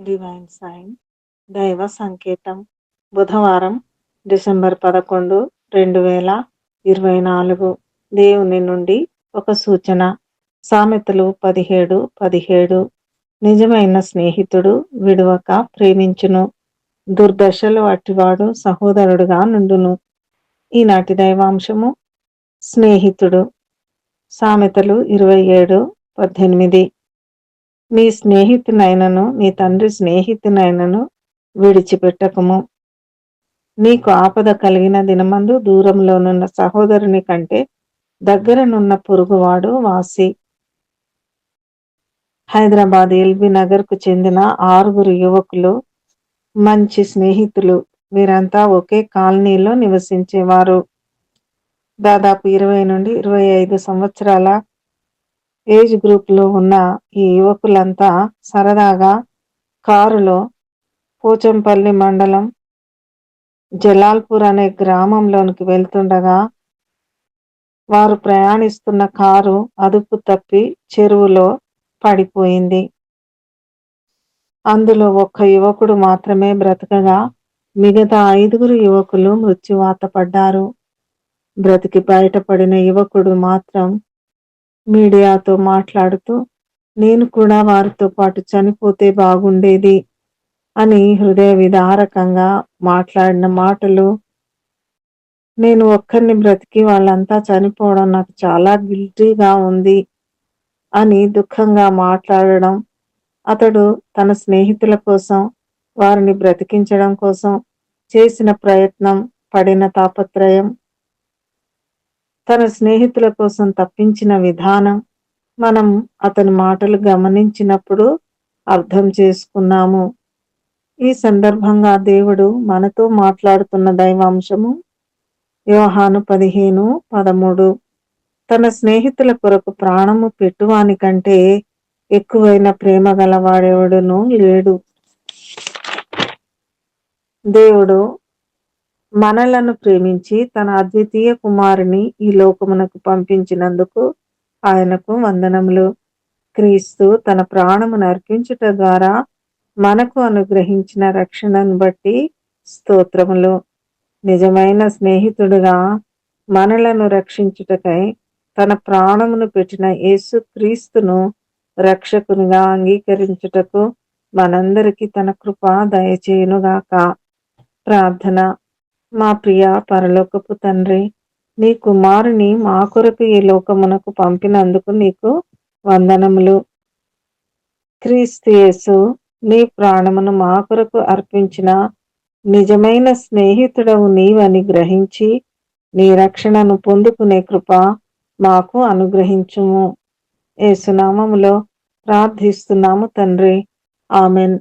Divine sign దైవ సంకేతం బుధవారం డిసెంబర్ పదకొండు రెండు వేల ఇరవై నాలుగు. దేవుని నుండి ఒక సూచన. సామెతలు పదిహేడు పదిహేడు. నిజమైన స్నేహితుడు విడువక ప్రేమించును. దుర్దశలు అట్టివాడు సహోదరుడుగా నుండును. ఈనాటి దైవాంశము స్నేహితుడు. సామెతలు ఇరవై ఏడు పద్దెనిమిది. నీ స్నేహితునైనను నీ తండ్రి స్నేహితునైనను విడిచిపెట్టకము. నీకు ఆపద కలిగిన దినమందు దూరంలోనున్న సహోదరుని కంటే దగ్గరనున్న పొరుగువాడు వాసి. హైదరాబాద్ ఎల్బీ నగర్కు చెందిన ఆరుగురు యువకులు మంచి స్నేహితులు. వీరంతా ఒకే కాలనీలో నివసించేవారు. దాదాపు ఇరవై నుండి ఇరవై ఐదు సంవత్సరాల ఏజ్ గ్రూప్లో ఉన్న ఈ యువకులంతా సరదాగా కారులో పోచంపల్లి మండలం జలాల్పూర్ అనే గ్రామంలోనికి వెళ్తుండగా వారు ప్రయాణిస్తున్న కారు అదుపు తప్పి చెరువులో పడిపోయింది. అందులో ఒక్క యువకుడు మాత్రమే బ్రతకగా మిగతా ఐదుగురు యువకులు మృత్యువాత పడ్డారు. బ్రతికి బయటపడిన యువకుడు మాత్రం మీడియాతో మాట్లాడుతూ నేను కూడా వారితో పాటు చనిపోతే బాగుండేది అని హృదయ విదారకంగా మాట్లాడిన మాటలు నేను ఒక్కరిని బ్రతికి వాళ్ళంతా చనిపోవడం నాకు చాలా గిల్టీగా ఉంది అని దుఃఖంగా మాట్లాడడం అతడు తన స్నేహితుల కోసం వారిని బ్రతికించడం కోసం చేసిన ప్రయత్నం పడిన తాపత్రయం తన స్నేహితుల కోసం తప్పించిన విధానం మనం అతని మాటలు గమనించినప్పుడు అర్థం చేసుకున్నాము. ఈ సందర్భంగా దేవుడు మనతో మాట్లాడుతున్న దైవాంశము వ్యవహాను పదిహేను పదమూడు. తన స్నేహితుల కొరకు ప్రాణము పెట్టువాని కంటే ఎక్కువైన ప్రేమ గలవాడెవడును లేడు. దేవుడు మనలను ప్రేమించి తన అద్వితీయ కుమారుని ఈ లోకమునకు పంపించినందుకు ఆయనకు వందనములు. క్రీస్తు తన ప్రాణమును అర్పించుట ద్వారా మనకు అనుగ్రహించిన రక్షణను బట్టి స్తోత్రములు. నిజమైన స్నేహితుడుగా మనలను రక్షించుటకై తన ప్రాణమును పెట్టిన యేసు క్రీస్తును రక్షకునిగా అంగీకరించుటకు మనందరికీ తన కృప దయచేయునుగాక. ప్రార్థన. మా ప్రియ పరలోకపు తండ్రి నీ కుమారుని మా కొరకు ఈ లోకమునకు పంపినందుకు నీకు వందనములు. క్రీస్తు యేసు నీ ప్రాణమును మా కొరకు అర్పించిన నిజమైన స్నేహితుడవు నీవని గ్రహించి నీ రక్షణను పొందుకునే కృప మాకు అనుగ్రహించుము. ఏసునామములో ప్రార్థిస్తున్నాము తండ్రి. ఆమెన్.